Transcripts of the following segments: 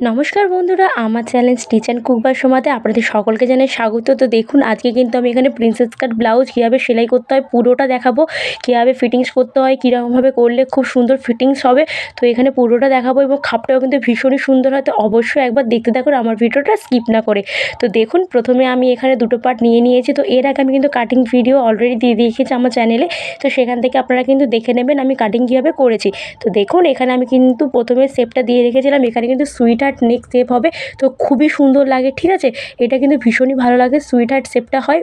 নমস্কার বন্ধুরা, আমার চ্যানেল স্টিচ অ্যান্ড কুক বা সমাতে আপনাদের সকলকে জানাই স্বাগত। তো দেখুন, আজকে কিন্তু আমি এখানে প্রিন্সেস কাট ব্লাউজ কীভাবে সেলাই করতে হয় পুরোটা দেখাবো, কীভাবে ফিটিংস করতে হয়, কীরকমভাবে করলে খুব সুন্দর ফিটিংস হবে। তো এখানে পুরোটা দেখাবো এবং খাপটাও কিন্তু ভীষণই সুন্দর হয়। তো অবশ্যই একবার দেখতে থাকুন আমার ভিডিওটা স্কিপ না করে। তো দেখুন, প্রথমে আমি এখানে দুটো পার্ট নিয়ে নিয়েছি। তো এর আগে আমি কিন্তু কাটিং ভিডিও অলরেডি দিয়ে দিয়েছি আমার চ্যানেলে। তো সেখান থেকে আপনারা কিন্তু দেখে নেবেন আমি কাটিং কীভাবে করেছি। তো দেখুন, এখানে আমি কিন্তু প্রথমে শেপটা দিয়ে রেখেছিলাম। এখানে কিন্তু সুইট হার্ট নেক শেপ হবে। তো খুবই সুন্দর লাগে, ঠিক আছে? এটা কিন্তু ভীষণই ভালো লাগে সুইট হার্ট শেপটা হয়,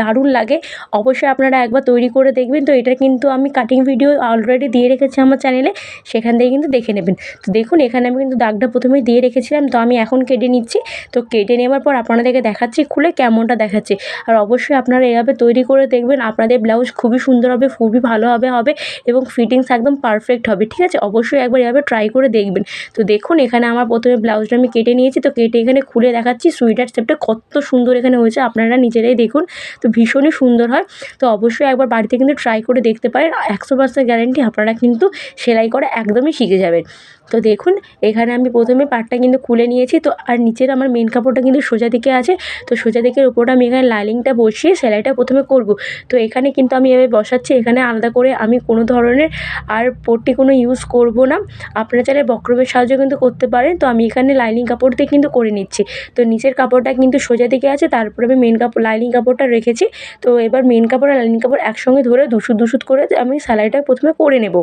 দারুণ লাগে। অবশ্যই আপনারা একবার তৈরি করে দেখবেন। তো এটা কিন্তু আমি কাটিং ভিডিও অলরেডি দিয়ে রেখেছি আমার চ্যানেলে সেখান থেকে কিন্তু দেখে নেবেন। তো দেখুন, এখানে আমি কিন্তু দাগটা প্রথমেই দিয়ে রেখেছিলাম। তো আমি এখন কেটে নিচ্ছি। তো কেটে নেওয়ার পর আপনাদেরকে দেখাচ্ছি খুলে কেমনটা দেখাচ্ছে। আর অবশ্যই আপনারা এভাবে তৈরি করে দেখবেন, আপনাদের ব্লাউজ খুবই সুন্দর হবে, খুবই ভালোভাবে হবে এবং ফিটিংস একদম পারফেক্ট হবে, ঠিক আছে? অবশ্যই একবার এভাবে ট্রাই করে দেখবেন। তো দেখুন, এখানে আমার প্রথমে ব্লাউজটা আমি কেটে নিয়েছি, তো কেটে এখানে খুলে দেখাচ্ছি। সুইটার শেপটা কত সুন্দর এখানে হয়েছে, আপনারা নিজেরাই দেখুন। তো ভীষণই সুন্দর হয়। তো অবশ্যই একবার বাড়িতে কিন্তু ট্রাই করে দেখতে পারেন। একশো পার্সেন্ট গ্যারেন্টি আপনারা কিন্তু সেলাই করা একদমই শিখে যাবেন। তো দেখুন, এখানে আমি প্রথমে পাটটা কিন্তু খুলে নিয়েছি। তো আর নিচের আমার মেন কাপড়টা কিন্তু সোজা দিকে আছে। তো সোজা দিকের উপরটা আমি এখানে লাইনিংটা বসিয়ে সেলাইটা প্রথমে করব। তো এখানে কিন্তু আমি এভাবে বসাচ্ছি। এখানে আলাদা করে আমি কোনো ধরনের আর পট্টি কোনো ইউজ করব না। আপনারা চাইলে বক্রমের সাহায্যে কিন্তু করতে পারেন। তো আমি এখানে লাইনিং কাপড় দিয়ে কিন্তু করে নিচ্ছি। তো নিচের কাপড়টা কিন্তু সোজা দিকে আছে। তারপরে আমি মেন কাপড় লাইনিং কাপড়টা রেখেছি। তো এবার মেন কাপড় আর লাইনিং কাপড় একসঙ্গে ধরে দুশুদ দুশুদ করে আমি সেলাইটা প্রথমে করে নেব।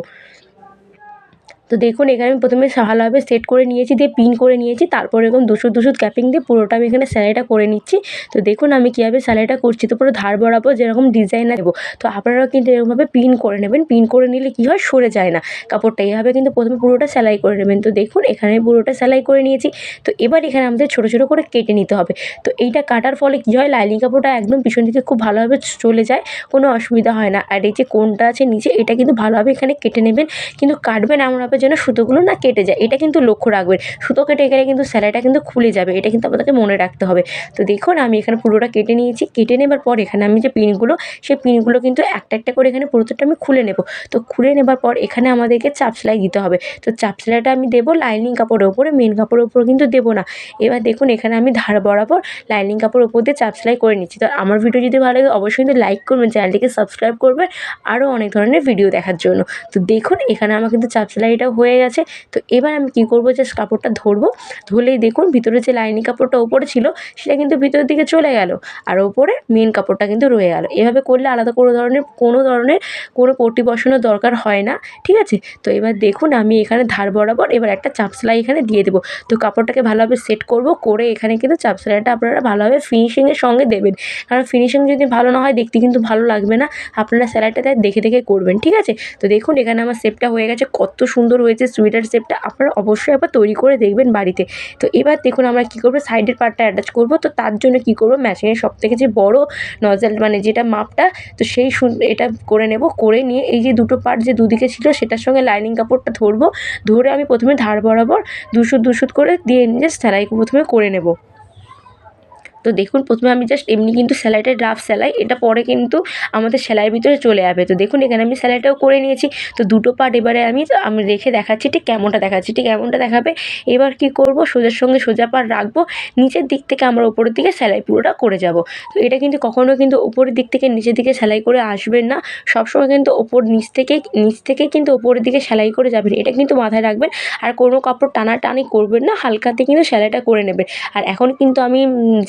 তো দেখুন, এখানে আমি প্রথমে ভালোভাবে সেট করে নিয়েছি, দিয়ে পিন করে নিয়েছি, তারপর এরকম দুশুদ দুশুদ ক্যাপিং দিয়ে পুরোটা আমি এখানে সেলাইটা করে নিচ্ছি। তো দেখুন, আমি কীভাবে সেলাইটা করছি, তো পুরো ধার বরাবর যেরকম ডিজাইন দেবো তো আপনারাও কিন্তু এরকমভাবে পিন করে নেবেন। পিন করে নিলে কী হয়, সরে যায় না। কাপড়টা এইভাবে কিন্তু প্রথমে পুরোটা সেলাই করে নেবেন। তো দেখুন, এখানে আমি পুরোটা সেলাই করে নিয়েছি। তো এবার এখানে আমাদের ছোটো ছোটো করে কেটে নিতে হবে। তো এইটা কাটার ফলে কী হয় লাইনিং কাপড়টা একদম পিছন দিকে খুব ভালোভাবে চলে যায়, কোনো অসুবিধা হয় না। আর এই যে কোনটা আছে নিচে, এটা কিন্তু ভালোভাবে এখানে কেটে নেবেন। কিন্তু কাটবেন এমনভাবে যেন সুতোগুলো না কেটে যায়। এটা কিন্তু লক্ষ্য রাখবেন। সুতো কেটে গেলে কিন্তু সেলাইটা কিন্তু খুলে যাবে। এটা কিন্তু আপনাদেরকে মনে রাখতে হবে। তো দেখুন, আমি এখানে পুরোটা কেটে নিয়েছি। কেটে নেবার পর এখানে আমি যে পিনগুলো, সেই পিনগুলো কিন্তু একটা একটা করে এখানে পুরোটা আমি খুলে নেব। তো খুলে নেবার পর এখানে আমাদেরকে চাপ সেলাই দিতে হবে। তো চাপ সেলাইটা আমি দেবো লাইনিং কাপড়ের ওপরে মেন কাপড়ের ওপর কিন্তু দেবো না। এবার দেখুন, এখানে আমি ধার বরাবর লাইনিং কাপড়ের ওপর দিয়ে চাপ সেলাই করে নিচ্ছি। তো আমার ভিডিও যদি ভালো লাগে, অবশ্যই কিন্তু লাইক করবেন, চ্যানেলটিকে সাবস্ক্রাইব করবেন। আরও অনেক ধরনের ভিডিও দেখার জন্য। তো দেখুন, এখানে আমার কিন্তু চাপ সেলাইটা হয়ে গেছে। তো এবার আমি কী করব? জাস্ট কাপড়টা ধরবো। ধরলেই দেখুন ভিতরে যে লাইনিং কাপড়টা ওপরে ছিল, সেটা কিন্তু ভিতরের দিকে চলে গেল। আর ওপরে মেন কাপড়টা কিন্তু রয়ে গেল। এভাবে করলে আলাদা কোনো ধরনের কোনো ধরনের, কোনো পট্টি বসানোর দরকার হয় না। ঠিক আছে? তো এবার দেখুন আমি এখানে ধার বরাবর এবার একটা চাপ সেলাই এখানে দিয়ে দেবো। তো কাপড়টাকে ভালোভাবে সেট করব, করে এখানে কিন্তু চাপ সেলাইটা আপনারা ভালোভাবে ফিনিশিংয়ের সঙ্গে দেবেন। কারণ ফিনিশিং যদি ভালো না হয়, দেখতে কিন্তু ভালো লাগবে না। আপনারা সেলাইটা তাই দেখে দেখে করবেন। ঠিক আছে? তো দেখুন এখানে আমার শেপটা হয়ে গেছে। কত সুন্দর হয়েছে সুইটার শেপটা আপনারা অবশ্যই একবার তৈরি করে দেখবেন বাড়িতে। তো এবার দেখুন আমরা কী করব সাইডের পার্টটা অ্যাটাচ করব। তো তার জন্য কী করব মেশিনের সব থেকে যে বড় নজল মানে যেটা মাপটা, তো সেই এটা করে নেব। করে নিয়ে এই যে দুটো পার্ট যে দুদিকে ছিল, সেটার সঙ্গে লাইনিং কাপড়টা ধরবো। ধরে আমি প্রথমে ধার বরাবর দুশুদ দুশুদ করে দিয়ে নিজে সেলাই প্রথমে করে নেব। তো দেখুন, প্রথমে আমি জাস্ট এমনি কিন্তু সেলাইটা রাফ সেলাই, এটা পরে কিন্তু আমাদের সেলাইয়ের ভিতরে চলে যাবে। তো দেখুন, এখানে আমি সেলাইটাও করে নিয়েছি। তো দুটো পার্ট এবারে আমি আমি রেখে দেখাচ্ছি, ঠিক কেমনটা দেখাচ্ছি, ঠিক কেমনটা দেখাবে। এবার কি করব, সোজার সঙ্গে সোজা পার রাখব, নিচের দিক থেকে আমরা উপরের দিকে সেলাই পুরোটা করে যাব। তো এটা কিন্তু কখনও কিন্তু উপরের দিক থেকে নিচের দিকে সেলাই করে আসবেন না। সবসময় কিন্তু ওপর নিচ থেকে নিচ থেকে কিন্তু ওপরের দিকে সেলাই করে যাবেন। এটা কিন্তু মাথায় রাখবেন। আর কোনো কাপড় টানাটানি করবেন না, হালকাতে কিন্তু সেলাইটা করে নেবেন। আর এখন কিন্তু আমি,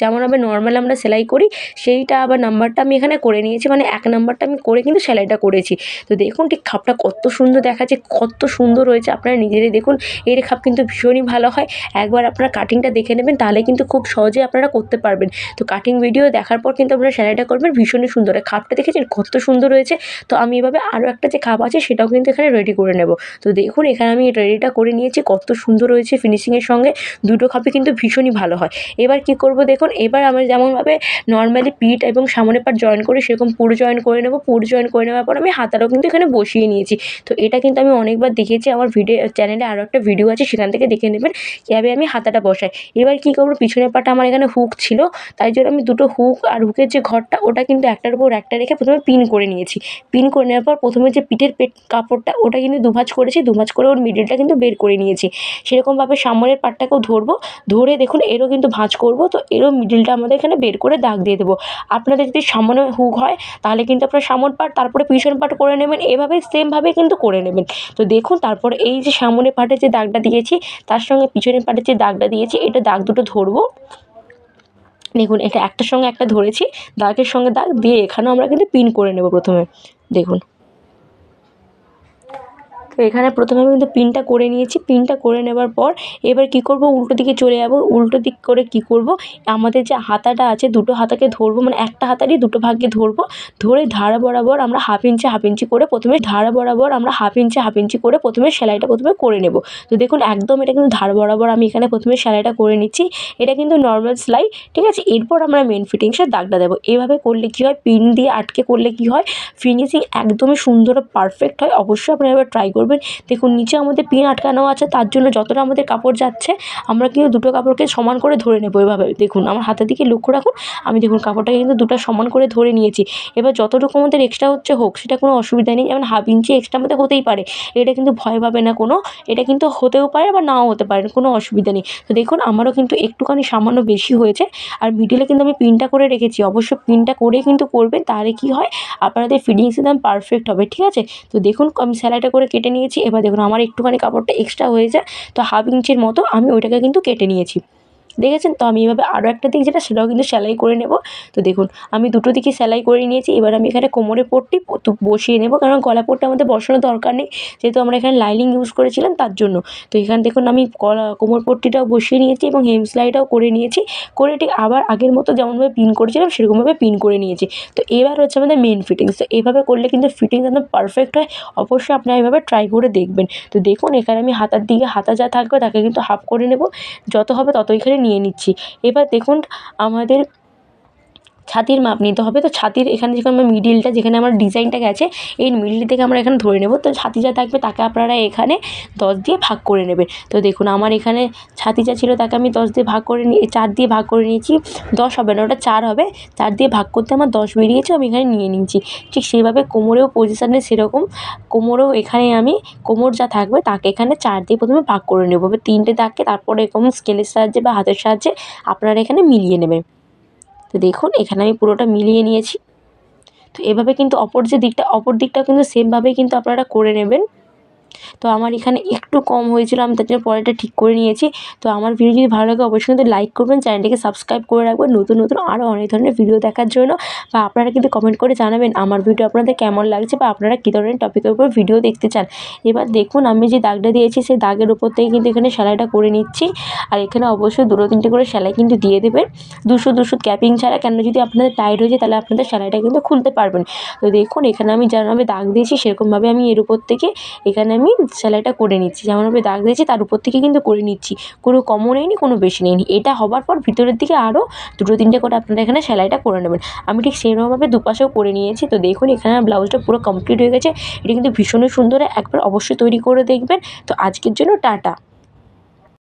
যেমন যেমনভাবে নর্মাল আমরা সেলাই করি, সেইটা আবার নাম্বারটা আমি এখানে করে নিয়েছি। মানে এক নাম্বারটা আমি করে কিন্তু সেলাইটা করেছি। তো দেখুন, ঠিক খাপটা কত সুন্দর দেখাচ্ছে, কত সুন্দর হয়েছে। আপনারা নিজেরাই দেখুন, এর খাপ কিন্তু ভীষণই ভালো হয়। একবার আপনারা কাটিংটা দেখে নেবেন, তাহলে কিন্তু খুব সহজে আপনারা করতে পারবেন। তো কাটিং ভিডিও দেখার পর কিন্তু আপনারা সেলাইটা করবেন, ভীষণই সুন্দর খাপটা দেখেছেন, কত সুন্দর হয়েছে। তো আমি এভাবে আরও একটা যে খাপ আছে, সেটাও কিন্তু এখানে রেডি করে নেব। তো দেখুন, এখানে আমি রেডিটা করে নিয়েছি, কত সুন্দর হয়েছে ফিনিশিংয়ের সঙ্গে। দুটো খাপে কিন্তু ভীষণই ভালো হয়। এবার কি করব দেখুন, এবার এবার আমরা যেমনভাবে নর্মালি পিঠ এবং সামনের পার্ট জয়েন করি, সেরকম পুরো জয়েন করে নেব, পুরো জয়েন করে নেওয়ার পর আমি হাতাটাও কিন্তু এখানে বসিয়ে নিয়েছি। তো এটা কিন্তু আমি অনেকবার দেখিয়েছি আমার ভিডিও চ্যানেলে আরও একটা ভিডিও আছে, সেখান থেকে দেখে নেবেন কীভাবে আমি হাতাটা বসাই। এবার কী করব, পিছনের পাটা আমার এখানে হুক ছিল, তাই জন্য আমি দুটো হুক আর হুকের যে ঘরটা, ওটা কিন্তু একটার উপর একটা রেখে প্রথমে পিন করে নিয়েছি। পিন করে নেওয়ার পর প্রথমে যে পিঠের পেট, কাপড়টা, ওটা কিন্তু দুভাঁজ করেছি, দুভাঁজ করে ওর মিডিলটা কিন্তু বের করে নিয়েছি। সেরকমভাবে সামনের পাটটাকেও ধরবো, ধরে দেখুন, এরও কিন্তু ভাঁজ করব, তো এরও মিডিলটা আমাদের এখানে বের করে দাগ দিয়ে দেবো। আপনাদের যদি সামনে হুক হয়, তাহলে কিন্তু আপনার সামন পাট তারপরে পিছন পাট করে নেবেন। এভাবে সেমভাবে কিন্তু করে নেবেন। তো দেখুন, তারপরে এই যে সামনের পাটের যে দাগটা দিয়েছি, তার সঙ্গে পিছনের পাটের যে দাগটা দিয়েছি, এটা দাগ দুটো ধরবো। দেখুন, এটা একটার সঙ্গে একটা ধরেছি, দাগের সঙ্গে দাগ দিয়ে এখানেও আমরা কিন্তু পিন করে নেব প্রথমে। দেখুন। তো এখানে প্রথমে আমি কিন্তু পিনটা করে নিয়েছি। পিনটা করে নেবার পর এবার কী করব? উল্টো দিকে চলে যাব। উল্টো দিক করে কী করব? আমাদের যে হাতাটা আছে, দুটো হাতাকে ধরবো। মানে একটা হাতারই দুটো ভাগকে ধরবো। ধরে ধারা বরাবর আমরা হাফ ইঞ্চি হাফ ইঞ্চি করে প্রথমে ধারা বরাবর আমরা হাফ ইঞ্চি হাফ ইঞ্চি করে প্রথমে সেলাইটা প্রথমে করে নেব। তো দেখুন, একদম এটা কিন্তু ধার বরাবর আমি এখানে প্রথমে সেলাইটা করে নিচ্ছি। এটা কিন্তু নর্মাল সেলাই, ঠিক আছে? এরপর আমরা মেন ফিটিংসের দাগটা দেবো। এভাবে করলে কী হয়? পিন দিয়ে আটকে করলে কী হয়? ফিনিশিং একদমই সুন্দর পারফেক্ট হয়। অবশ্যই আপনারা এবার ট্রাই করবেন। দেখুন, নিচে আমাদের পিন আটকানো আছে, তার জন্য যতটা আমাদের কাপড় যাচ্ছে, আমরা কিন্তু দুটো কাপড়কে সমান করে ধরে নেব এভাবে। দেখুন, আমার হাতের দিকে লক্ষ্য রাখুন, আমি দেখুন কাপড়টাকে কিন্তু দুটো সমান করে ধরে নিয়েছি। এবার যতটুকু আমাদের এক্সট্রা হচ্ছে হোক, সেটা কোনো অসুবিধা নেই, যেমন হাফ ইঞ্চি এক্সট্রা আমাদের হতেই পারে। এটা কিন্তু ভয় পাবে না কোনো, এটা কিন্তু হতেও পারে বা নাও হতে পারে, কোনো অসুবিধা নেই। তো দেখুন, আমারও কিন্তু একটুখানি সামান্য বেশি হয়েছে, আর মিডিলে কিন্তু আমি পিনটা করে রেখেছি। অবশ্য পিনটা করেই কিন্তু করবেন, তাহলে কী হয়? আপনাদের ফিটিংস একদম পারফেক্ট হবে, ঠিক আছে? তো দেখুন, আমি সেলাইটা করে কেটে নিয়েছি। এবার দেখুন, আমার একটুখানি কাপড়টা এক্সট্রা হয়েছে তো হাফ ইঞ্চির মতো আমি ওইটাকে কিন্তু কেটে নিয়েছি। দেখেছেন? তো আমি এভাবে আরও একটা দিক যেটা সেটাও কিন্তু সেলাই করে নেব। তো দেখুন, আমি দুটো দিকই সেলাই করে নিয়েছি। এবার আমি এখানে কোমরে পট্টি বসিয়ে নেব। কারণ গলা পট্টি আমাদের বসানোর দরকার নেই। যেহেতু আমরা এখানে লাইনিং ইউজ করেছিলাম, তার জন্য। তো এখানে দেখুন, আমি গলা, কোমর পট্টিটাও বসিয়ে নিয়েছি এবং হেম সেলাইটাও করে নিয়েছি। করে ঠিক আবার আগের মতো যেমনভাবে পিন করেছিলাম, সেরকমভাবে পিন করে নিয়েছি। তো এবার হচ্ছে আমাদের মেন ফিটিংস তো এভাবে করলে কিন্তু ফিটিংস একদম পারফেক্ট হয়। অবশ্যই আপনারা এভাবে ট্রাই করে দেখবেন। তো দেখুন, এখানে আমি হাতার দিকে হাতা যা থাকবে, তাকে কিন্তু হাফ করে নেব। যত হবে তত এখানে নিয়ে নিচ্ছি। এবার দেখুন আমাদের ছাতির মাপ নিতে হবে। তো ছাতির এখানে যেখানে আমার মিডিলটা যেখানে আমার ডিজাইনটা গেছে এই মিডিল থেকে আমরা এখানে ধরে নেব। তো ছাতি যা থাকবে তাকে আপনারা এখানে দশ দিয়ে ভাগ করে নেবেন। তো দেখুন, আমার এখানে ছাতি যা ছিল তাকে আমি দশ দিয়ে ভাগ করে নিয়ে চার দিয়ে ভাগ করে নিয়েছি। দশ হবে না, ওটা চার হবে। চার দিয়ে ভাগ করতে আমার দশ বেরিয়েছে, আমি এখানে নিয়ে নিয়েছি। ঠিক সেইভাবে কোমরেও পজিশানে সেরকম। কোমরেও এখানে আমি, কোমর যা থাকবে তাকে এখানে চার দিয়ে প্রথমে ভাগ করে নেব। তিনটে দাগকে তারপরে এরকম স্কেলের সাহায্যে বা হাতের সাহায্যে আপনারা এখানে মিলিয়ে নেবেন। তো দেখুন, এখানে আমি পুরোটা মিলিয়ে নিয়েছি। তো এভাবে কিন্তু অপর যে দিকটা, অপর দিকটাও কিন্তু সেমভাবেই কিন্তু আপনারা করে নেবেন। তো আমার এখানে একটু কম হয়েছিল, আমি তার জন্য পরেরটা ঠিক করে নিয়েছি। তো আমার ভিডিও যদি ভালো লাগে, অবশ্যই কিন্তু লাইক করবেন চ্যানেলটিকে সাবস্ক্রাইব করে রাখবেন। নতুন নতুন আরও অনেক ধরনের ভিডিও দেখার জন্য। বা আপনারা কিন্তু কমেন্ট করে জানাবেন, আমার ভিডিও আপনাদের কেমন লাগছে বা আপনারা কী ধরনের টপিকের উপর ভিডিও দেখতে চান। এবার দেখুন, আমি যে দাগটা দিয়েছি, সেই দাগের উপর থেকে কিন্তু এখানে সেলাইটা করে নিচ্ছি। আর এখানে অবশ্যই দুটো, তিনটে করে সেলাই কিন্তু দিয়ে দেবেন। দুশো দুশো ক্যাপিং ছাড়া কেন যদি আপনাদের টাইট হয়ে যায়, তাহলে আপনাদের সেলাইটা কিন্তু খুলতে পারবেন। তো দেখুন, এখানে আমি যেমনভাবে দাগ দিয়েছি, সেরকমভাবে আমি এর উপর থেকে এখানে আমি সেলাইটা করে নিচ্ছি। যেমনভাবে দাগ দিয়েছি, তার উপর থেকে কিন্তু করে নিচ্ছি। কোনো কমও নেয়নি, কোনো বেশি নেয়নি। এটা হবার পর ভিতরের দিকে আরও দুটো, তিনটে করে আপনারা এখানে সেলাইটা করে নেবেন। আমি ঠিক সেরকমভাবে দুপাশেও করে নিয়েছি। তো দেখুন, এখানে ব্লাউজটা পুরো কমপ্লিট হয়ে গেছে। এটা কিন্তু ভীষণই সুন্দর, একবার অবশ্যই তৈরি করে দেখবেন। তো আজকের জন্য টাটা।